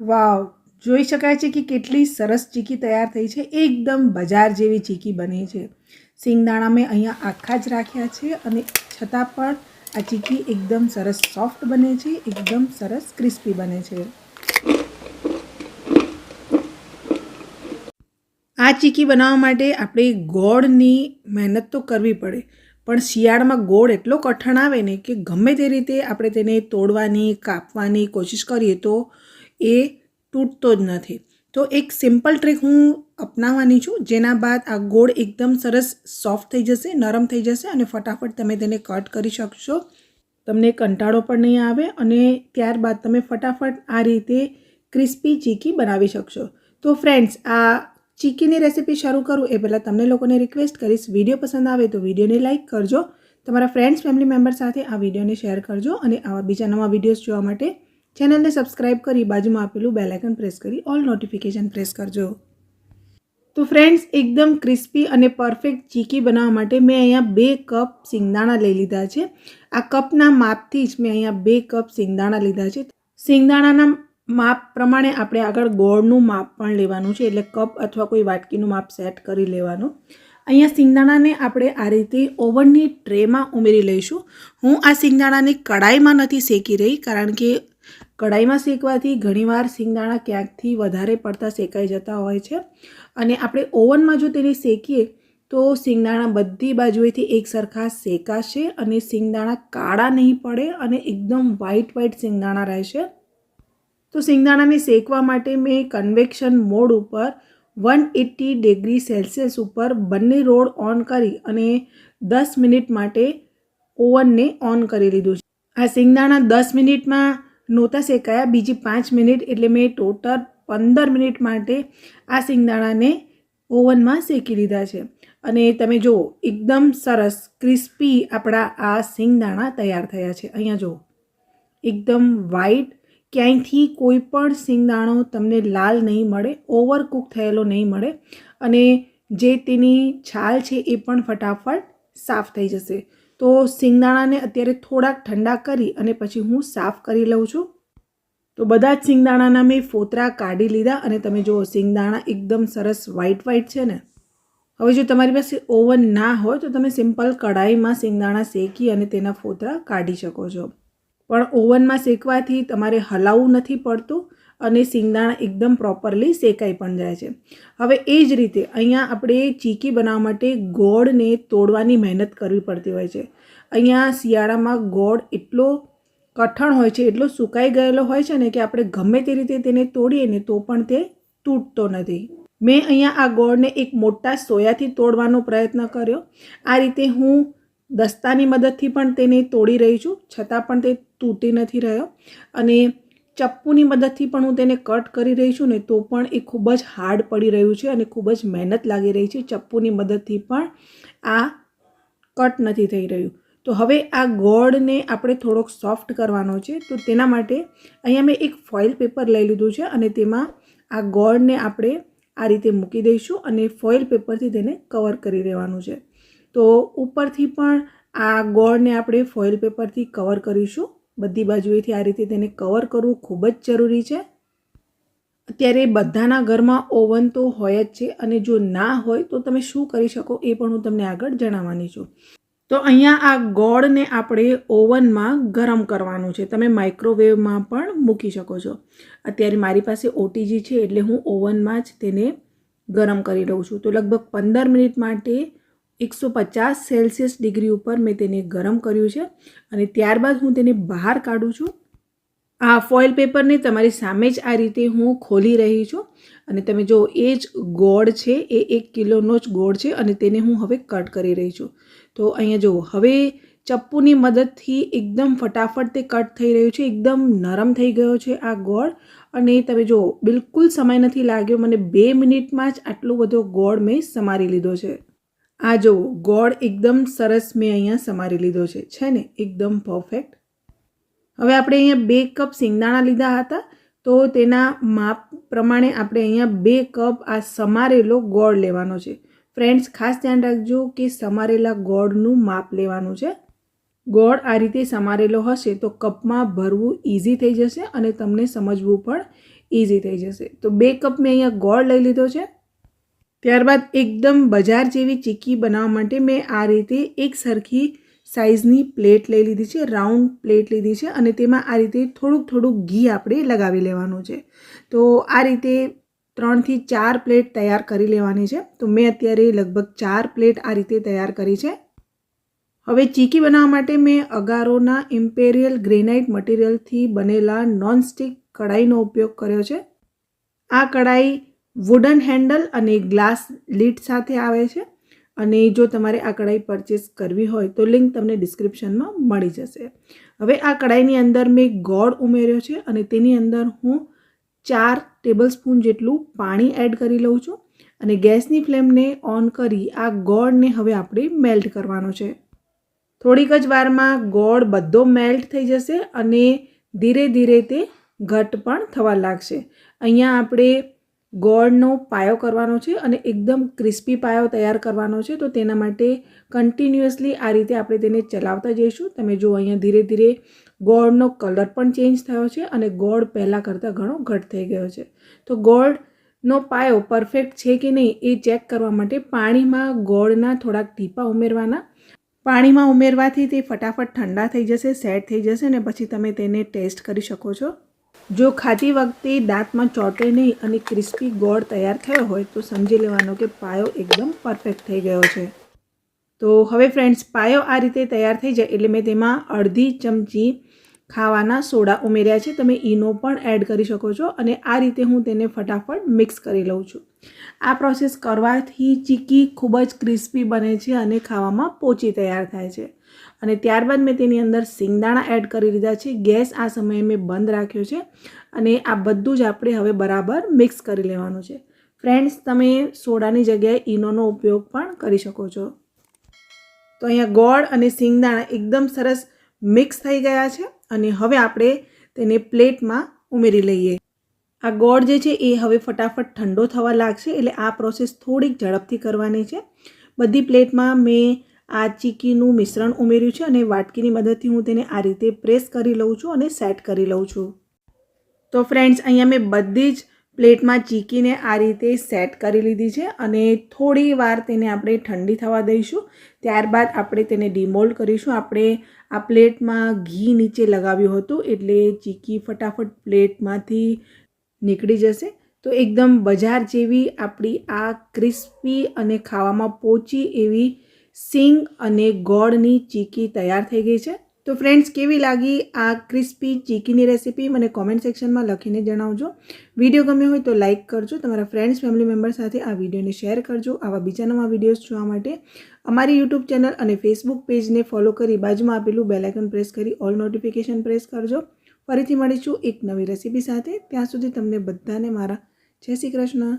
વાવ, જોઈ શકાય છે કે કેટલી સરસ ચીકી તૈયાર થઈ છે. એકદમ બજાર જેવી ચીકી બની છે. સિંગદાણા મેં અહીંયા આખા જ રાખ્યા છે અને છતાં પણ આ ચીકી એકદમ સરસ સોફ્ટ બને છે, એકદમ સરસ ક્રિસ્પી બને છે. આ ચીકી બનાવવા માટે આપણે ગોળની મહેનત તો કરવી પડે, પણ શિયાળામાં ગોળ એટલો કઠણ આવે ને કે ગમે તે રીતે આપણે તેને તોડવાની, કાપવાની કોશિશ કરીએ તો એ તૂટતો જ નથી. તો એક સિમ્પલ ટ્રીક હું અપનાવવાની છું, જેના બાદ આ ગોળ એકદમ સરસ સોફ્ટ થઈ જશે, નરમ થઈ જશે અને ફટાફટ તમે તેને કટ કરી શકશો. તમને કંટાળો પણ નહીં આવે અને ત્યારબાદ તમે ફટાફટ આ રીતે ક્રિસ્પી ચીકી બનાવી શકશો. તો ફ્રેન્ડ્સ આ ચીકીની રેસીપી શરૂ કરું એ પહેલાં તમને લોકોને રિક્વેસ્ટ કરીશ. વીડિયો પસંદ આવે તો વિડીયોને લાઇક કરજો. તમારા ફ્રેન્ડ્સ ફેમિલી મેમ્બર સાથે આ વિડીયોને શેર કરજો અને આવા બીજા નવા વિડીયોઝ જોવા માટે ચેનલને સબસ્ક્રાઇબ કરી બાજુમાં આપેલું બેલાઇકન પ્રેસ કરી ઓલ નોટિફિકેશન પ્રેસ કરજો. તો ફ્રેન્ડ્સ એકદમ ક્રિસ્પી અને પરફેક્ટ ચીકી બનાવવા માટે મેં અહીંયા બે કપ સિંગદાણા લઈ લીધા છે. આ કપના માપથી જ મેં અહીંયા બે કપ સિંગદાણા લીધા છે. સિંગદાણાના માપ પ્રમાણે આપણે આગળ ગોળનું માપ પણ લેવાનું છે, એટલે કપ અથવા કોઈ વાટકીનું માપ સેટ કરી લેવાનું. અહીંયા સિંગદાણાને આપણે આ રીતે ઓવનની ટ્રેમાં ઉમેરી લઈશું. હું આ સિંગદાણાને કડાઈમાં નથી શેકી રહી, કારણ કે કડાઈમાં શેકવાથી ઘણીવાર સિંગદાણા ક્યાંકથી વધારે પડતા શેકાઈ જતા હોય છે. અને આપણે ઓવનમાં જો તેને શેકીએ, તો સિંગદાણા બધી બાજુએથી એક સરખા શેકાશે અને સિંગદાણા કાળા નહીં પડે અને એકદમ વ્હાઈટ વ્હાઈટ સિંગદાણા રહેશે. તો સિંગદાણાને શેકવા માટે મેં કન્વેક્શન મોડ ઉપર વન એટી ડિગ્રી સેલ્સિયસ ઉપર બંને રોડ ઓન કરી અને દસ મિનિટ માટે ઓવનને ઓન કરી લીધું છે. આ સિંગદાણા દસ મિનિટમાં નહોતા શેકાયા. બીજી પાંચ મિનિટ એટલે મેં ટોટલ પંદર મિનિટ માટે આ સિંગદાણાને ઓવનમાં શેકી લીધા છે. અને તમે જુઓ, એકદમ સરસ, ક્રિસ્પી આપણા આ સિંગદાણા તૈયાર થયા છે. અહીંયા જુઓ. એકદમ વાઈટ ક્યાંયથી કોઈ પણ સિંગદાણો તમને લાલ નહીં મળે ઓવરકુક થયેલો નહીં મળે અને જે તેની છાલ છે એ પણ ફટાફટ સાફ થઈ જશે. તો સિંગદાણાને અત્યારે થોડાક ઠંડા કરી અને પછી હું સાફ કરી લઉં છું. તો બધા જ સિંગદાણાના મેં ફોતરા કાઢી લીધા અને તમે જુઓ, સિંગદાણા એકદમ સરસ વ્હાઈટ વ્હાઈટ છે ને. હવે જો તમારી પાસે ઓવન ના હોય તો તમે સિમ્પલ કઢાઈમાં સિંગદાણા શેકી અને તેના ફોતરા કાઢી શકો છો. પણ ઓવનમાં શેકવાથી તમારે હલાવવું નથી પડતું અને સિંગદાણા એકદમ પ્રોપરલી શેકાઈ પણ જાય છે. હવે એ જ રીતે અહીંયા આપણે ચીકી બનાવવા માટે ગોળને તોડવાની મહેનત કરવી પડતી હોય છે. અહીંયા શિયાળામાં ગોળ એટલો કઠણ હોય છે, એટલો સુકાઈ ગયેલો હોય છે ને કે આપણે ગમે તે રીતે તેને તોડીએ ને તો પણ તે તૂટતો નથી. મેં અહીંયા આ ગોળને એક મોટા સોયાથી તોડવાનો પ્રયત્ન કર્યો. આ રીતે હું દસ્તાની મદદથી પણ તેને તોડી રહી છું, છતાં પણ તે તૂટી નથી રહ્યો. અને ચપ્પુની મદદથી પણ હું તેને કટ કરી રહી છું ને તો પણ એ ખૂબ જ હાર્ડ પડી રહ્યું છે અને ખૂબ જ મહેનત લાગી રહી છે. ચપ્પુની મદદથી પણ આ કટ નથી થઈ રહ્યું. તો હવે આ ગોળને આપણે થોડોક સોફ્ટ કરવાનો છે. તો તેના માટે અહીંયા મેં એક ફોઇલ પેપર લઈ લીધું છે અને તેમાં આ ગોળને આપણે આ રીતે મૂકી દઈશું અને ફોઇલ પેપરથી તેને કવર કરી દેવાનું છે. તો ઉપરથી પણ આ ગોળને આપણે ફોઇલ પેપરથી કવર કરીશું. બધી બાજુએથી આ રીતે તેને કવર કરવું ખૂબ જ જરૂરી છે. અત્યારે બધાના ઘરમાં ઓવન તો હોય જ છે અને જો ના હોય તો તમે શું કરી શકો એ પણ હું તમને આગળ જણાવવાની છું. તો અહીંયા આ ગોળને આપણે ઓવનમાં ગરમ કરવાનું છે. તમે માઇક્રોવેવમાં પણ મૂકી શકો છો. અત્યારે મારી પાસે ઓટીજી છે એટલે હું ઓવનમાં જ તેને ગરમ કરી લઉં છું. તો લગભગ પંદર મિનિટ માટે એકસો પચાસ સેલ્સિયસ ડિગ્રી ઉપર મેં તેને ગરમ કર્યું છે અને ત્યારબાદ હું તેને બહાર કાઢું છું. આ ફોઇલ પેપરને તમારી સામે જ આ રીતે હું ખોલી રહી છું અને તમે જો એ જ ગોળ છે, એ એક કિલોનો જ ગોળ છે અને તેને હું હવે કટ કરી રહી છું. તો અહીંયા જુઓ, હવે ચપ્પુની મદદથી એકદમ ફટાફટ તે કટ થઈ રહ્યું છે, એકદમ નરમ થઈ ગયો છે આ ગોળ. અને તમે જુઓ, બિલકુલ સમય નથી લાગ્યો, મને બે મિનિટમાં જ આટલો બધો ગોળ મેં સમારી લીધો છે. આ જુઓ, ગોળ એકદમ સરસ મેં અહીંયા સમારી લીધો છે. છે ને? એકદમ પરફેક્ટ હવે આપણે અહીંયા બે કપ સિંગદાણા લીધા હતા, તો તેના માપ પ્રમાણે આપણે અહીંયા બે કપ આ સમારેલો ગોળ લેવાનો છે. ફ્રેન્ડ્સ, ખાસ ધ્યાન રાખજો કે સમારેલા ગોળનું માપ લેવાનું છે. ગોળ આ રીતે સમારેલો હશે તો કપમાં ભરવું ઇઝી થઈ જશે અને તમને સમજવું પણ ઇઝી થઈ જશે. તો બે કપ મેં અહીંયા ગોળ લઈ લીધો છે. ત્યારબાદ એકદમ બજાર જેવી ચીકી બનાવવા માટે મેં આ રીતે એક સરખી સાઇઝની પ્લેટ લઈ લીધી છે, રાઉન્ડ પ્લેટ લીધી છે અને તેમાં આ રીતે થોડુંક થોડુંક ઘી આપણે લગાવી લેવાનું છે. તો આ રીતે ત્રણથી ચાર પ્લેટ તૈયાર કરી લેવાની છે. તો મેં અત્યારે લગભગ ચાર પ્લેટ આ રીતે તૈયાર કરી છે. હવે ચીકી બનાવવા માટે મેં અગારોના ઇમ્પેરિયલ ગ્રેનાઇટ મટીરિયલથી બનેલા નોનસ્ટિક કઢાઈનો ઉપયોગ કર્યો છે. આ કઢાઈ વુડન હેન્ડલ અને ગ્લાસ લીડ સાથે આવે છે. અને જો તમારે આ કઢાઈ પરચેસ કરવી હોય તો લિંક તમને ડિસ્ક્રિપ્શનમાં મળી જશે. હવે આ કઢાઈની અંદર મેં ગોળ ઉમેર્યો છે અને તેની અંદર હું ચાર ટેબલ સ્પૂન જેટલું પાણી એડ કરી લઉં છું. અને ગેસની ફ્લેમને ઓન કરી આ ગોળને હવે આપણે મેલ્ટ કરવાનો છે. થોડીક જ વારમાં ગોળ બધો મેલ્ટ થઈ જશે અને ધીરે ધીરે તે ઘટ પણ થવા લાગશે. અહીંયા આપણે ગોળનો પાયો કરવાનો છે અને એકદમ ક્રિસ્પી પાયો તૈયાર કરવાનો છે, તો તેના માટે કન્ટિન્યુઅસલી આ રીતે આપણે તેને ચલાવતા જઈશું. તમે જો અહીંયા ધીરે ધીરે ગોળનો કલર પણ ચેન્જ થયો છે અને ગોળ પહેલાં કરતાં ઘણો ઘટ થઈ ગયો છે. તો ગોળનો પાયો પરફેક્ટ છે કે નહીં એ ચેક કરવા માટે પાણીમાં ગોળના થોડાક ટીપા ઉમેરવાના. પાણીમાં ઉમેરવાથી તે ફટાફટ ઠંડા થઈ જશે સેટ થઈ જશે ને પછી તમે તેને ટેસ્ટ કરી શકો છો. જો ખાતી વખતે દાંતમાં ચોટે નહીં અને ક્રિસ્પી ગોળ તૈયાર થયો હોય, તો સમજી લેવાનો કે પાયો એકદમ પરફેક્ટ થઈ ગયો છે. તો હવે ફ્રેન્ડ્સ પાયો આ રીતે તૈયાર થઈ જાય એટલે મેં તેમાં અડધી ચમચી ખાવાના સોડા ઉમેર્યા છે. તમે ઈનો પણ એડ કરી શકો છો અને આ રીતે હું તેને ફટાફટ મિક્સ કરી લઉં છું. આ પ્રોસેસ કરવાથી ચીકી ખૂબ જ ક્રિસ્પી બને છે અને ખાવામાં પોચી તૈયાર થાય છે. અને ત્યારબાદ મેં તેની અંદર સિંગદાણા એડ કરી દીધા છે. ગેસ આ સમયે મેં બંધ રાખ્યો છે અને આ બધું જ આપણે હવે બરાબર મિક્સ કરી લેવાનું છે. ફ્રેન્ડ્સ, તમે સોડાની જગ્યાએ ઈનોનો ઉપયોગ પણ કરી શકો છો. તો અહીંયા ગોળ અને સિંગદાણા એકદમ સરસ મિક્સ થઈ ગયા છે અને હવે આપણે તેને પ્લેટમાં ઉમેરી લઈએ. આ ગોળ જે છે એ હવે ફટાફટ ઠંડો થવા લાગશે એટલે આ પ્રોસેસ થોડીક ઝડપથી કરવાની છે. બધી પ્લેટમાં મેં આ ચીકીનું મિશ્રણ ઉમેર્યું છે અને વાટકીની મદદથી હું તેને આ રીતે પ્રેસ કરી લઉં છું અને સેટ કરી લઉં છું. તો ફ્રેન્ડ્સ, અહીંયા મેં બધી જ પ્લેટમાં ચીકીને આ રીતે સેટ કરી લીધી છે અને થોડી વાર તેને આપણે ઠંડી થવા દઈશું. ત્યારબાદ આપણે તેને ડિમોલ્ડ કરીશું. આપણે આ પ્લેટમાં ઘી નીચે લગાવ્યું હતું એટલે ચીકી ફટાફટ પ્લેટમાંથી નીકળી જશે. તો એકદમ બજાર જેવી આપણી આ ક્રિસ્પી અને ખાવામાં પોચી એવી સિંગ અને ગોળની ચીકી તૈયાર થઈ ગઈ છે. તો ફ્રેન્ડ્સ કેવી લાગી આ ક્રિસ્પી ચીકીની રેસીપી મને કોમેન્ટ સેક્શનમાં લખીને જણાવજો. વીડિયો ગમ્યો હોય તો લાઇક કરજો. તમારા ફ્રેન્ડ્સ ફેમિલી મેમ્બર સાથે આ વિડીયોને શેર કરજો. આવા બીજા નવા વિડીયોઝ જોવા માટે અમારી યુટ્યુબ ચેનલ અને ફેસબુક પેજને ફોલો કરી બાજુમાં આપેલું બેલાઇકન પ્રેસ કરી ઓલ નોટિફિકેશન પ્રેસ કરજો. ફરીથી મળીશું એક નવી રેસીપી સાથે. ત્યાં સુધી તમને બધાને મારા જય શ્રી કૃષ્ણ.